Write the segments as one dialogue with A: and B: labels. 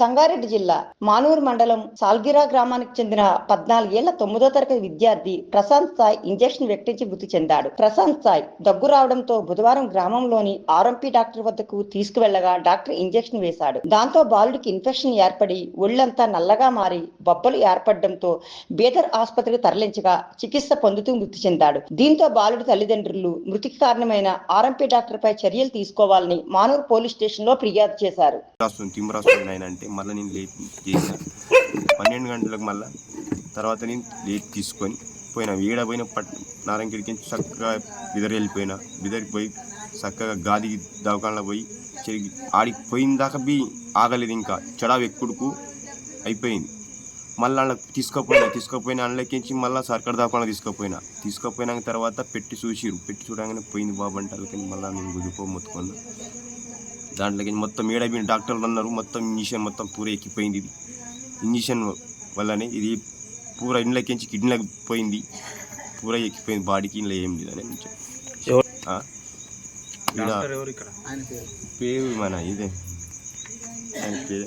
A: సంగారెడ్డి జిల్లా మానూరు మండలం సాల్గిరా గ్రామానికి చెందిన పద్నాలుగేళ్ళ తొమ్మిదో తరగతి విద్యార్థి ప్రశాంత్ సాయ్ ఇంజెక్షన్ వ్యక్తించి మృతి చెందాడు. ప్రశాంత్ సాయ్ దగ్గు రావడంతో బుధవారం గ్రామంలోని ఆర్ఎంపీ డాక్టర్ వద్దకు తీసుకువెళ్ళగా డాక్టర్ ఇంజెక్షన్ వేశాడు. దాంతో బాలుడికి ఇన్ఫెక్షన్ ఏర్పడి ఒళ్ళంతా నల్లగా మారి బొబ్బలు ఏర్పడడంతో బీదర్ ఆసుపత్రికి తరలించగా చికిత్స పొందుతూ మృతి చెందాడు. దీంతో బాలుడి తల్లిదండ్రులు మృతికి కారణమైన ఆర్ఎంపీ డాక్టర్ పై చర్యలు తీసుకోవాలని మానూరు పోలీస్ స్టేషన్లో ఫిర్యాదు చేశారు.
B: మళ్ళీ నేను లేట్ చేశాను పన్నెండు గంటలకు మళ్ళీ తర్వాత నేను లేట్ తీసుకొని పోయినా. ఈడ పోయిన పట్ నారంగిరికి చక్కగా బిదర్ వెళ్ళిపోయినా. బిదరికి పోయి చక్కగా గాది దవాఖానలో పోయి చెరిగి ఆడికి పోయిన దాకా బి ఆగలేదు ఇంకా. చెడావు ఎక్కుడుకు అయిపోయింది. మళ్ళీ వాళ్ళకి తీసుకుపోయినా తీసుకుపోయినా అందులోకించి మళ్ళీ సర్కార్ దాకా తీసుకుపోయినా. తీసుకుపోయినాక తర్వాత పెట్టి చూసిరు పెట్టి చూడగానే పోయింది బాబు అంటే వాళ్ళకి మళ్ళీ నేను గుడిపో మొత్తుకున్నా. దాంట్లోకి మొత్తం ఏడైపోయిన డాక్టర్లు అన్నారు మొత్తం ఇంజక్షన్ మొత్తం పూర ఎక్కిపోయింది ఇది. ఇంజక్షన్ వల్లనే ఇది పూర ఇండ్లకించి కిడ్నీలకు పోయింది. పూర ఎక్కిపోయింది బాడీకి ఇంట్లో ఏం లేదు అని
C: ఎవరు?
B: ఆ? ఈడ
C: డాక్టర్ ఎవరు ఇక్కడ?
D: ఆయన పేరు?
B: పేరు మన ఇదే. ఆయన పేరు?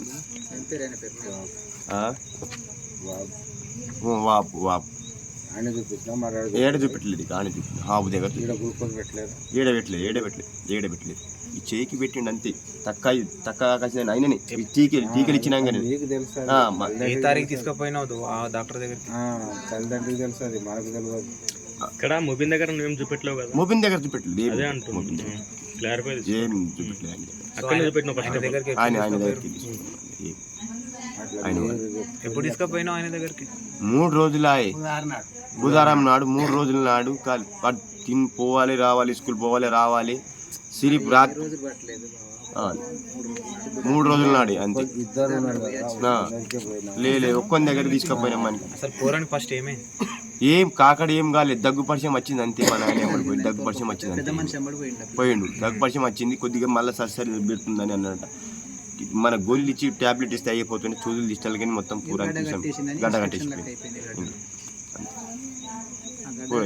B: వాపు వాపు.
D: ఆయన చూపించినా మరి ఆడ
B: ఏడ చూపెట్టలేదు చూపెట్టలేదు హాబు దగ్గర
D: ఈడ గ్లూకోజ్ పెట్టలేదు.
B: ఏడ పెట్టలేదు ఏడ పెట్టలేదు ఏడ పెట్టలేదు. ఈ చేయికి పెట్టిండు అంతే. తక్క తక్క కాసిన ఆయననే. ఈ టీకెలు టీకెలు ఇచ్చినాక
D: నీకు తెలుసు
C: ఏ తారీఖు తీసుకుపోయినావు ఆ డాక్టర్ దగ్గరికి?
D: ఆ, తల్లిదండ్రులకు తెలుసు అది మనకు తెలియదు
E: ఇక్కడ ముబిన్ దగ్గర నువ్వేం చూపెట్టలేవు కదా?
B: మొబిన్ దగ్గర చూపెట్టలేదు ఏం
E: అదే
B: మొబిన్
E: అంటుంది
B: దగ్గర
E: క్లారిఫై
B: ఏం చూపెట్టలేదు.
E: అక్కడ చూపెట్టిన ఫస్ట్
C: దగ్గరికి
B: ఆయన ఆయన? దగ్గరికి ఆయన
C: ఎప్పుడు తీసుకుపోయినావు ఆయన దగ్గరికి?
B: మూడు రోజులాయే బుధవారం నాడు. మూడు రోజుల నాడు తిని పోవాలి రావాలి స్కూల్ పోవాలి రావాలి. సిరిప్ రాత్రి
D: రోజులు
B: మూడు రోజుల నాడు అంతే. లేలే ఒక్కొని దగ్గర తీసుకుపోయినాం మనకి
C: అసలు ఫస్ట్ ఏమైంది
B: ఏం కాకడ ఏం కాలేదు దగ్గు పరిచయం వచ్చింది అంతే మా నాయన ఎమ్మడి పోయి దగ్గు పరిచయం వచ్చింది పోయిండు. దగ్గు పరిచయం వచ్చింది కొద్దిగా మళ్ళీ సరి పెడుతుందని అన్నట మన గోళీలు ఇచ్చి టాబ్లెట్ ఇస్తే అయిపోతుంది చూదులు తీస్తాను కానీ మొత్తం పూరా గడ్డ కట్టేసి పూర